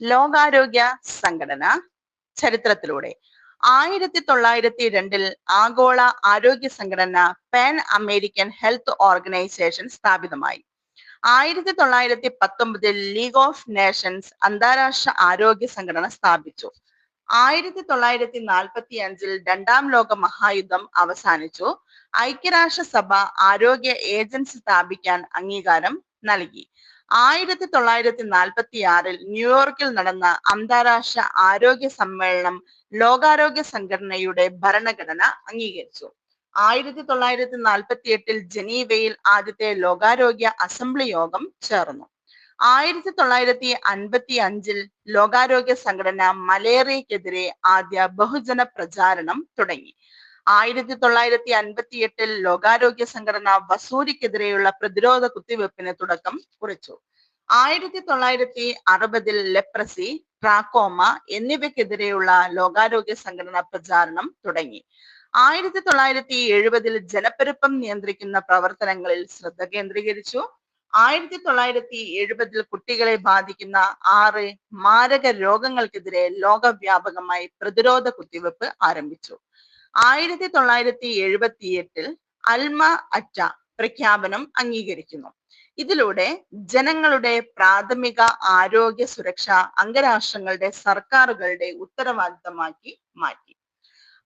ലോകാരോഗ്യ സംഘടന ചരിത്രത്തിലൂടെ. ആയിരത്തി തൊള്ളായിരത്തി രണ്ടിൽ ആഗോള ആരോഗ്യ സംഘടന പാൻ അമേരിക്കൻ ഹെൽത്ത് ഓർഗനൈസേഷൻ സ്ഥാപിതമായി. ആയിരത്തി തൊള്ളായിരത്തി പത്തൊമ്പതിൽ ലീഗ് ഓഫ് നേഷൻസ് അന്താരാഷ്ട്ര ആരോഗ്യ സംഘടന സ്ഥാപിച്ചു. ആയിരത്തി തൊള്ളായിരത്തി നാൽപ്പത്തി അഞ്ചിൽ രണ്ടാം ലോക മഹായുദ്ധം അവസാനിച്ചു. ഐക്യരാഷ്ട്രസഭ ആരോഗ്യ ഏജൻസി സ്ഥാപിക്കാൻ അംഗീകാരം നൽകി. ആയിരത്തി തൊള്ളായിരത്തി നാൽപ്പത്തി ആറിൽ ന്യൂയോർക്കിൽ നടന്ന അന്താരാഷ്ട്ര ആരോഗ്യ സമ്മേളനം ലോകാരോഗ്യ സംഘടനയുടെ ഭരണഘടന അംഗീകരിച്ചു. ആയിരത്തി തൊള്ളായിരത്തി നാൽപ്പത്തി എട്ടിൽ ജനീവയിൽ ആദ്യത്തെ ലോകാരോഗ്യ അസംബ്ലി യോഗം ചേർന്നു. ആയിരത്തി തൊള്ളായിരത്തി അൻപത്തി അഞ്ചിൽ ലോകാരോഗ്യ സംഘടന മലേറിയക്കെതിരെ ആദ്യ ബഹുജന പ്രചാരണം തുടങ്ങി. ആയിരത്തി തൊള്ളായിരത്തി അൻപത്തി എട്ടിൽ ലോകാരോഗ്യ സംഘടന വസൂരിക്കെതിരെയുള്ള പ്രതിരോധ കുത്തിവെപ്പിന് തുടക്കം കുറിച്ചു. ആയിരത്തി തൊള്ളായിരത്തി അറുപതിൽ ലെപ്രസി ട്രാക്കോമ എന്നിവയ്ക്കെതിരെയുള്ള ലോകാരോഗ്യ സംഘടന പ്രചാരണം തുടങ്ങി. ആയിരത്തി തൊള്ളായിരത്തി എഴുപതിൽ ജനപ്പെരുപ്പം നിയന്ത്രിക്കുന്ന പ്രവർത്തനങ്ങളിൽ ശ്രദ്ധ കേന്ദ്രീകരിച്ചു. ആയിരത്തി തൊള്ളായിരത്തി എഴുപതിൽ കുട്ടികളെ ബാധിക്കുന്ന ആറ് മാരക രോഗങ്ങൾക്കെതിരെ ലോകവ്യാപകമായി പ്രതിരോധ കുത്തിവെപ്പ് ആരംഭിച്ചു. ആയിരത്തി തൊള്ളായിരത്തി എഴുപത്തി എട്ടിൽ അൽമ അറ്റ പ്രഖ്യാപനം അംഗീകരിക്കുന്നു. ഇതിലൂടെ ജനങ്ങളുടെ പ്രാഥമിക ആരോഗ്യ സുരക്ഷ അംഗരാഷ്ട്രങ്ങളുടെ സർക്കാരുകളുടെ ഉത്തരവാദിത്തമാക്കി മാറ്റി.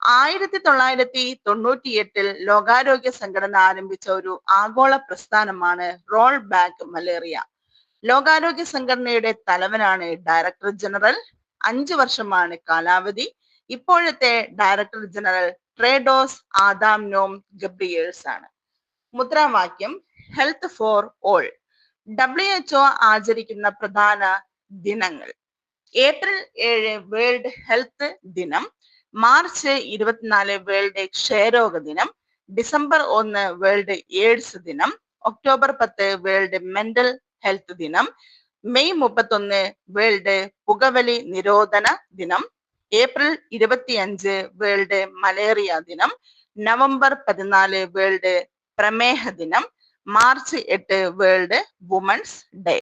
ആയിരത്തി തൊള്ളായിരത്തി തൊണ്ണൂറ്റിയെട്ടിൽ ലോകാരോഗ്യ സംഘടന ആരംഭിച്ച ഒരു ആഗോള പ്രസ്ഥാനമാണ് റോൾ ബാക്ക് മലേറിയ. ലോകാരോഗ്യ സംഘടനയുടെ തലവനാണ് ഡയറക്ടർ ജനറൽ. അഞ്ചു വർഷമാണ് കാലാവധി. ഇപ്പോഴത്തെ director general Tedros Adhanom Ghebreyesus ആണ്. മുദ്രാവാക്യം health for all W H O ആചരിക്കുന്ന പ്രധാന ദിനങ്ങൾ. ഏപ്രിൽ ഏഴ് വേൾഡ് ഹെൽത്ത് ദിനം മാർച്ച് ഇരുപത്തിനാല് വേൾഡ് ക്ഷയരോഗ ദിനം ഡിസംബർ ഒന്ന് വേൾഡ് എയ്ഡ്സ് ദിനം ഒക്ടോബർ പത്ത് വേൾഡ് മെന്റൽ ഹെൽത്ത് ദിനം മെയ് മുപ്പത്തൊന്ന് വേൾഡ് പുകവലി നിരോധന ദിനം ഏപ്രിൽ ഇരുപത്തിയഞ്ച് വേൾഡ് മലേറിയ ദിനം നവംബർ പതിനാല് വേൾഡ് പ്രമേഹ ദിനം മാർച്ച് എട്ട് വേൾഡ് വുമൺസ് ഡേ.